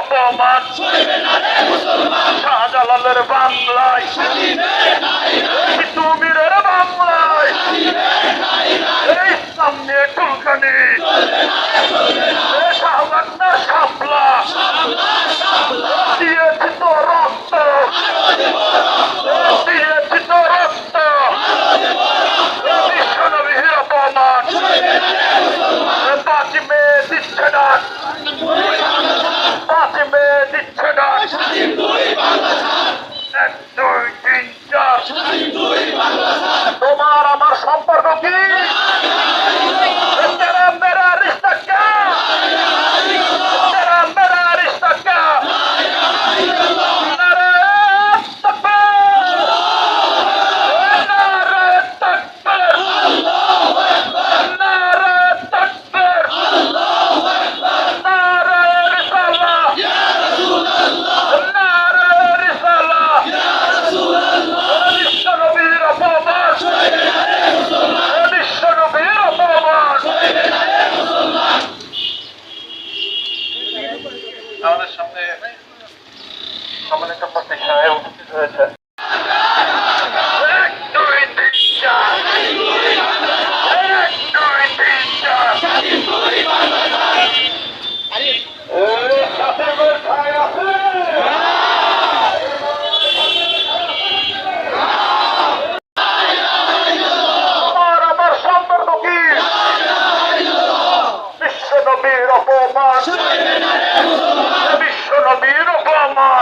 অপমান। শাহজালালের বাংলায় সম্পর্ক আমাদের সামনে সম্মানিত প্রতিষ্ঠায় উপস্থিত হয়েছে। এক দুই তিন